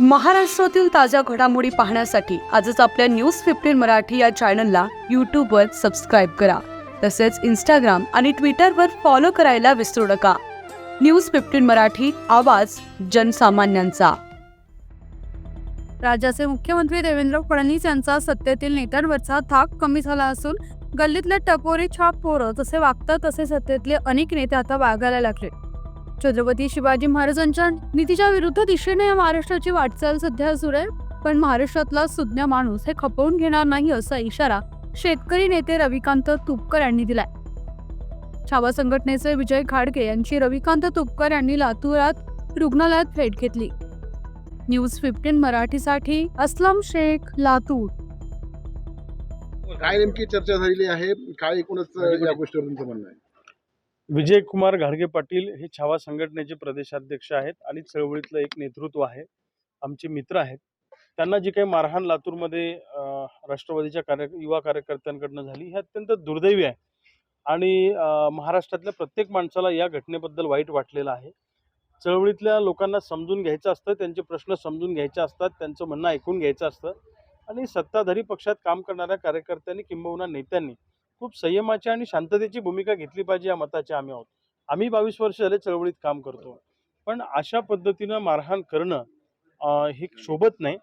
महाराष्ट्रातील ताज्या घडामोडी पाहण्यासाठी आजच आपल्या न्यूज फिफ्टीन मराठी या चॅनलला यूट्यूबवर सबस्क्राईब करा. तसेच इंस्टाग्राम आणि ट्विटरवर फॉलो करायला विसरू नका. न्यूज फिफ्टीन मराठी आवाज जनसामान्यांचा. राज्याचे मुख्यमंत्री देवेंद्र फडणवीस यांचा सत्तेतील नेत्यांवरचा थाक कमी झाला असून गल्लीतले टपोरी छाप पोरं जसे वागतात तसे सत्तेतले अनेक नेते आता वागायला लागले. छत्रपती शिवाजी महाराजांच्या नीतीच्या विरुद्ध दिशेने या महाराष्ट्राची वाटचाल सध्या सुरू आहे. पण महाराष्ट्रातला सुज्ञ माणूस हे खपवून घेणार नाही असा इशारा शेतकरी नेते रविकांत तुपकर यांनी दिलाय. छावा संघटनेचे विजय खाडके यांची रविकांत तुपकर यांनी लातूरात रुग्णालयात भेट घेतली. न्यूज फिफ्टीन मराठीसाठी अस्लम शेख लातूर. काय नेमकी चर्चा झालेली आहे? काय एकूणच या गोष्टीवर तुमचं म्हणणं आहे? विजयकुमार घाडगे पाटील हे छावा संघटनेचे प्रदेशाध्यक्ष आहेत आणि चळवळीतलं एक नेतृत्व आहे. आमचे मित्र आहेत. त्यांना जी काही मारहाण लातूरमध्ये राष्ट्रवादीच्या कार्य युवा कार्यकर्त्यांकडनं झाली हे अत्यंत दुर्दैवी आहे. आणि महाराष्ट्रातल्या प्रत्येक माणसाला या घटनेबद्दल वाईट वाटलेलं आहे. चळवळीतल्या लोकांना समजून घ्यायचं असतं त्यांचे प्रश्न समजून घ्यायचे असतात त्यांचं म्हणणं ऐकून घ्यायचं असतं. आणि सत्ताधारी पक्षात काम करणाऱ्या कार्यकर्त्यांनी किंबहुना नेत्यांनी खूप संयमाची आणि शांततेची भूमिका घेतली पाहिजे या मताचे आम्ही आहोत. आम्ही बावीस वर्ष झाले चळवळीत काम करतो. पण अशा पद्धतीनं मारहाण करणं हे शोभत नाही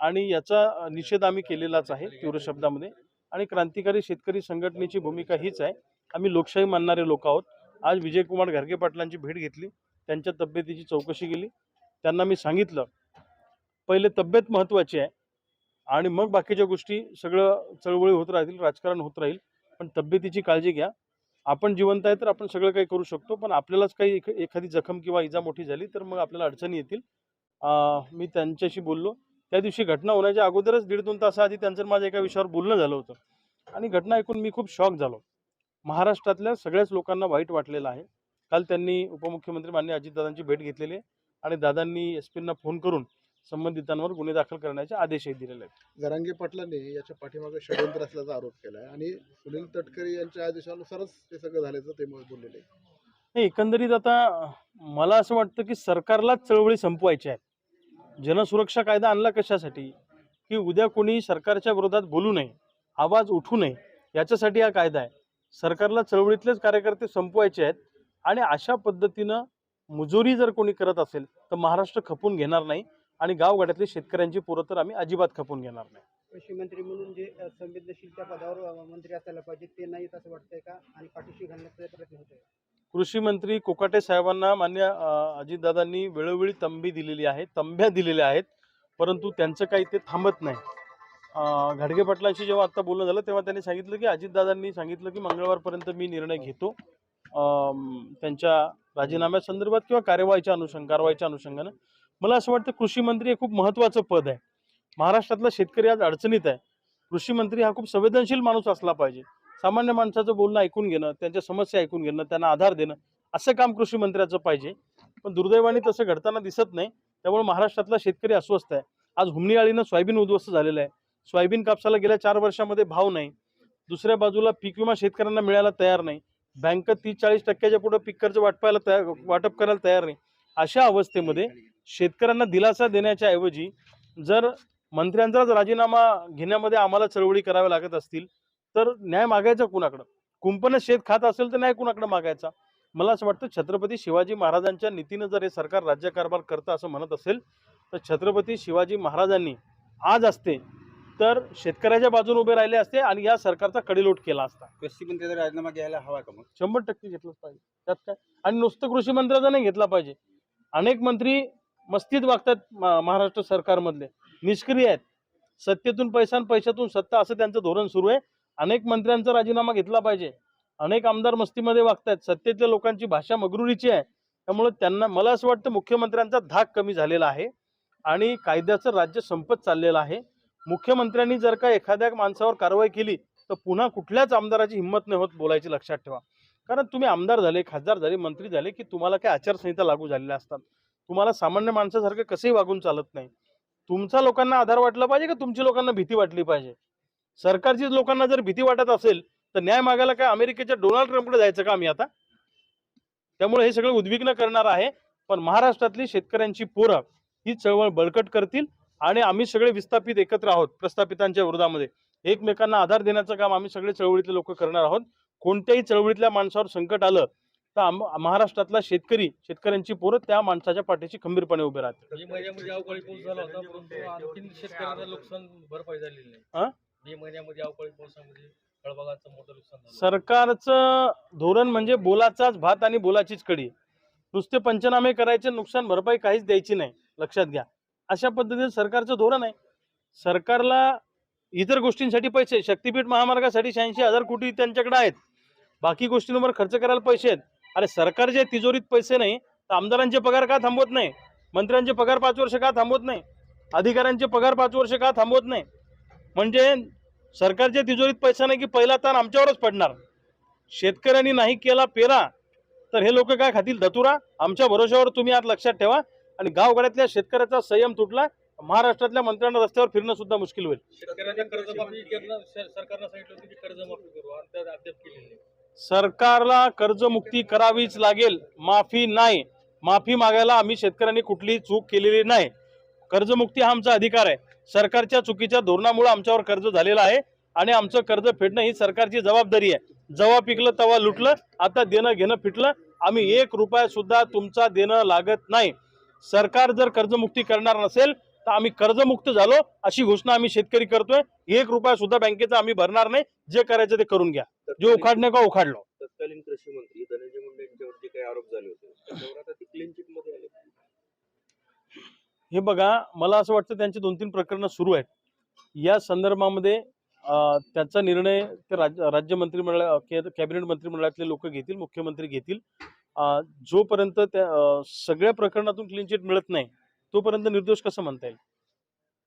आणि याचा निषेध आम्ही केलेलाच आहे तीव्र शब्दामध्ये आणि क्रांतिकारी शेतकरी संघटनेची भूमिका हीच आहे. आम्ही लोकशाही मानणारे लोक आहोत. आज विजयकुमार घारगे पाटलांची भेट घेतली. त्यांच्या तब्येतीची चौकशी केली. त्यांना मी सांगितलं पहिले तब्येत महत्त्वाची आहे आणि मग बाकीच्या गोष्टी सगळं चळवळी होत राहतील राजकारण होत राहील. पण तब्येतीची काळजी घ्या. आपण जिवंत आहे तर आपण सगळं काही करू शकतो पण आपल्यालाच काही एखादी जखम किंवा इजा मोठी झाली तर मग आपल्याला अडचणी येतील. मी त्यांच्याशी बोललो. त्या दिवशी घटना होण्याच्या अगोदरच दीड दोन तासाआधी त्यांचं माझ्या एका विषयावर बोलणं झालं होतं. आणि घटना ऐकून मी खूप शॉक झालो. महाराष्ट्रातल्या सगळ्याच लोकांना वाईट वाटलेलं आहे. काल त्यांनी उपमुख्यमंत्री मान्य अजितदादांची भेट घेतलेली आहे. आणि दादांनी एस पींना फोन करून संबंधितांवर गुन्हे दाखल करण्याचे आदेशही दिलेले आहेत. जरांगे पाटलांनी याच्या पाठीमागे षडयंत्र असल्याचा आरोप केला आहे आणि सुनील तटकरे यांच्या आदेशानुसारच ते सगळं झाल्याचं ते बोललेले. नाही एकंदरीत आता मला असं वाटतं की सरकारलाच चळवळी संपवायची आहे. जनसुरक्षा कायदा आणला कशासाठी? की उद्या कोणी सरकारच्या विरोधात बोलू नये आवाज उठू नये याच्यासाठी हा कायदा आहे. सरकारला चळवळीतलेच कार्यकर्ते संपवायचे आहेत आणि अशा पद्धतीनं मुजोरी जर कोणी करत असेल तर महाराष्ट्र खपून घेणार नाही. आणि गावगाड्यातले शेतकऱ्यांची पोरं तर आम्ही अजिबात खपून घेणार नाही. कृषी मंत्री म्हणून जे अ, संवेदनशील त्या पदावर मंत्री असायला पाहिजे ते नाहीत असं वाटतंय का? आणि पाठीशी घालण्याचा प्रयत्न होतोय. कृषी मंत्री कोकाटे साहेबांना मान्य अ, अजितदादांनी वेळोवेळी तंबी दिलेली आहे तंब्या दिलेल्या आहेत परंतु त्यांचं काही ते थांबत नाही. अ, घाडगे पाटलांशी जेव्हा आता बोलणं झालं तेव्हा त्यांनी सांगितलं की अजितदादांनी सांगितलं की मंगळवारपर्यंत मी निर्णय घेतो. अम, त्यांच्या राजीनाम्यासंदर्भात किंवा कार्यवाहीच्या अनुषंग कारवाईच्या अनुषंगानं. मला असं वाटतं कृषी मंत्री हे खूप महत्त्वाचं पद आहे. महाराष्ट्रातला शेतकरी आज अडचणीत आहे. कृषी मंत्री हा खूप संवेदनशील माणूस असला पाहिजे. सामान्य माणसाचं बोलणं ऐकून घेणं त्यांच्या समस्या ऐकून घेणं त्यांना आधार देणं असं काम कृषी मंत्र्याचं पाहिजे. पण दुर्दैवाने तसं घडताना दिसत नाही. त्यामुळे महाराष्ट्रातला शेतकरी अस्वस्थ आहे. आज हुमणीआळीनं सोयाबीन उद्ध्वस्त झालेलं आहे. सोयाबीन कापसाला गेल्या चार वर्षामध्ये भाव नाही. दुसऱ्या बाजूला पीक विमा शेतकऱ्यांना मिळायला तयार नाही. बँक तीस चाळीस टक्क्याच्या पुढे पीक कर्ज वाटपायला तयार वाटप करायला तयार नाही. अशा अवस्थेमध्ये शेतकऱ्यांना दिलासा देण्याच्या ऐवजी जर मंत्र्यांचाच राजीनामा घेण्यामध्ये आम्हाला चळवळी कराव्या लागत असतील तर न्याय मागायचा कुणाकडं? कुंपण शेत खात असेल तर न्याय कुणाकडं मागायचा? मला असं वाटतं छत्रपती शिवाजी महाराजांच्या नीतीनं जर हे सरकार राज्यकारभार करतं असं म्हणत असेल तर छत्रपती शिवाजी महाराजांनी आज असते तर शेतकऱ्याच्या बाजूने उभे राहिले असते आणि या सरकारचा कडेलोट केला असता. कृषी मंत्र्याचा राजीनामा घ्यायला हवा का मग? शंभर टक्के घेतलंच पाहिजे. त्यात काय? आणि नुसतं कृषी मंत्र्याचा नाही घेतला पाहिजे. अनेक मंत्री मस्तीत वागतात महाराष्ट्र सरकारमधले. निष्क्रिय आहेत. सत्तेतून पैसा आणि पैशातून सत्ता असं त्यांचं धोरण सुरू आहे. अनेक मंत्र्यांचा राजीनामा घेतला पाहिजे. अनेक आमदार मस्तीमध्ये वागतायत. सत्तेतल्या लोकांची भाषा मगरुरीची आहे. त्यामुळे त्यांना मला असं वाटतं मुख्यमंत्र्यांचा धाक कमी झालेला आहे आणि कायद्याचं राज्य संपत चाललेलं आहे. मुख्यमंत्र्यांनी जर का एखाद्या माणसावर कारवाई केली तर पुन्हा कुठल्याच आमदाराची हिंमत नाही होत बोलायची लक्षात ठेवा. कारण तुम्ही आमदार झाले खासदार झाले मंत्री झाले की तुम्हाला काय आचारसंहिता लागू झालेल्या असतात. तुम्हाला सामान्य माणसासारखं कसंही वागून चालत नाही. तुमचा लोकांना आधार वाटला पाहिजे का तुमची लोकांना भीती वाटली पाहिजे? सरकारची लोकांना जर भीती वाटत असेल तर न्याय मागायला काय अमेरिकेच्या डोनाल्ड ट्रम्पकडे जायचं का आम्ही आता? त्यामुळे हे सगळं उद्विग्न करणार आहे पण महाराष्ट्रातली शेतकऱ्यांची पोरं ही चळवळ बळकट करतील आणि आम्ही सगळे विस्थापित एकत्र आहोत प्रस्थापितांच्या विरोधामध्ये. एकमेकांना आधार देण्याचं काम आम्ही सगळे चळवळीतले लोक करणार आहोत. कोणत्याही चळवळीतल्या माणसावर संकट आलं तर महाराष्ट्रातला शेतकरी शेतकऱ्यांची पोरं त्या माणसाच्या पाठीशी खंबीरपणे उभे राहतील मे महिन्यामध्ये अवकाळी पाऊस झाला होता परंतु आणखीन शेतकऱ्यांचं नुकसान भरपाई झालेली हा? नाही मे महिन्यामध्ये अवकाळी पावसामध्ये फळबागाचं मोठं नुकसान झालं. सरकारचं धोरण म्हणजे बोलाचाच भात आणि बोलाचीच कडी. नुसते पंचनामे करायचे नुकसान भरपाई काहीच द्यायची नाही. लक्षात घ्या. अशा पद्धतीने सरकारचं धोरण आहे. सरकारला इतर गोष्टींसाठी पैसे शक्तीपीठ महामार्गासाठी शहाऐंशी हजार कोटी त्यांच्याकडे आहेत. बाकी गोष्टींवर खर्च करायला पैसे आहेत. अरे सरकारच्या तिजोरीत पैसे नाही तर आमदारांचे पगार का थांबवत नाही? मंत्र्यांचे पगार पाच वर्ष का थांबवत नाही? अधिकाऱ्यांचे पगार पाच वर्ष का थांबवत नाही? म्हणजे सरकारच्या तिजोरीत पैसा नाही की पहिला ताण आमच्यावरच पडणार. शेतकऱ्यांनी नाही केला पेरा तर हे लोक काय खातील? धतुरा? आमच्या भरोश्यावर तुम्ही आज लक्षात ठेवा. आणि गावगाड्यातल्या शेतकऱ्याचा संयम तुटला महाराष्ट्रातल्या मंत्र्यांना रस्त्यावर फिरणं सुद्धा मुश्किल होईल. शेतकऱ्यांच्या कर्जमाफी सरकारनं सांगितलं की कर्जमाफी करू सरकारला कर्जमुक्ती करावीच लागेल माफी नाही. माफी मागायला आम्ही शेतकऱ्यांनी कुठलीही चूक केलेली नाही. कर्जमुक्ती हा आमचा अधिकार आहे. सरकारच्या चुकीच्या धोरणामुळे आमच्यावर कर्ज झालेलं आहे आणि आमचं कर्ज फेडणं ही सरकारची जबाबदारी आहे. जेव्हा पिकलं तेव्हा लुटलं आता देणं घेणं फिटलं आम्ही एक रुपया सुद्धा तुमचा देणं लागत नाही. सरकार जर कर्जमुक्ती करणार नसेल तर आम्ही कर्जमुक्त झालो अशी घोषणा आम्ही शेतकरी करतोय. एक रुपया सुद्धा बँकेचा आम्ही भरणार नाही. जे करायचं ते करून घ्या. जे उखाडणे का उखाडलो. तत्कालीन कृषी मंत्री धनंजय मुंडे यांच्यावर जे काही आरोप झाले होते त्याच्यावर आता ते क्लीन चिटमध्ये आले. हे बघा मला असं वाटतं त्यांची दोन तीन प्रकरणं सुरू आहेत. या संदर्भामध्ये त्याचा निर्णय ते राज्य राज्य मंत्रिमंडळ कॅबिनेट मंत्रिमंडळातले लोक घेतील मुख्यमंत्री घेतील. जोपर्यंत त्या सगळ्या प्रकरणातून क्लीन चिट मिळत नाही तोपर्यंत निर्दोष कसं म्हणता येईल?